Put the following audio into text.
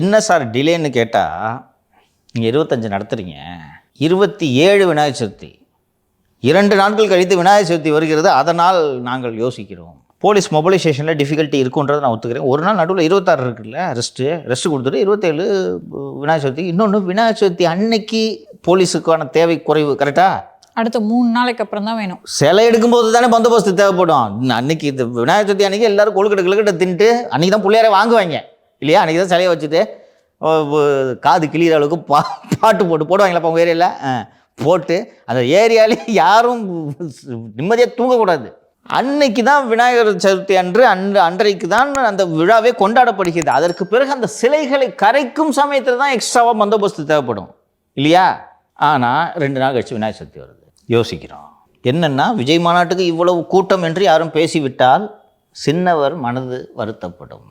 என்ன சார் டிலேன்னு கேட்டால் நீங்கள் இருபத்தஞ்சு நடத்துகிறீங்க இருபத்தி ஏழு விநாயகர் சதுர்த்தி. இரண்டு நாட்கள் கழித்து விநாயகர் சதுர்த்தி வருகிறது அதனால் நாங்கள் யோசிக்கிறோம். போலீஸ் மொபைலைசேஷனில் டிஃபிகல்ட்டி இருக்குன்றதை நான் ஒத்துக்கிறேன். ஒரு நாள் நடுவில் இருபத்தாறு இருக்குல்ல ரெஸ்ட்டு ரெஸ்ட்டு கொடுத்துட்டு இருபத்தேழு விநாயகர் சதுர்த்தி. இன்னொன்று விநாயகர் சதுர்த்தி அன்னைக்கு போலீஸுக்கான தேவை குறைவு கரெக்டாக அடுத்த மூணு நாளைக்கு அப்புறம் தான் வேணும். சிலை எடுக்கும்போது தானே பந்தோபஸ்து தேவைப்படும். அன்னைக்கு இந்த விநாயகர் சதுர்த்தி அன்னைக்கு எல்லாரும் கொழுக்கட்டை கிழக்கட்டை தின்ட்டு அன்னைக்கு தான் பிள்ளையாரே வாங்குவாங்க. இல்லையா? அன்னைக்கு தான் சிலையை வச்சுட்டு காது கிளியிற அளவுக்கு பா பாட்டு போட்டு போடுவாங்களா உங்கள் ஏரியாவில் போட்டு அந்த ஏரியாலே யாரும் நிம்மதியாக தூங்கக்கூடாது. அன்னைக்கு தான் விநாயகர் சதுர்த்தி அன்று அன்று அன்றைக்கு தான் அந்த விழாவே கொண்டாடப்படுகிறது. அதற்கு பிறகு அந்த சிலைகளை கரைக்கும் சமயத்தில் தான் எக்ஸ்ட்ராவாக பந்தோபஸ்து தேவைப்படும். இல்லையா? ஆனால் ரெண்டு நாள் கழிச்சு விநாயகர் சதுர்த்தி வருது. யோசிக்கிறோம். என்னென்னா விஜய் மாநாட்டுக்கு இவ்வளவு கூட்டம் என்று யாரும் பேசிவிட்டால் சின்னவர் மனது வருத்தப்படும்.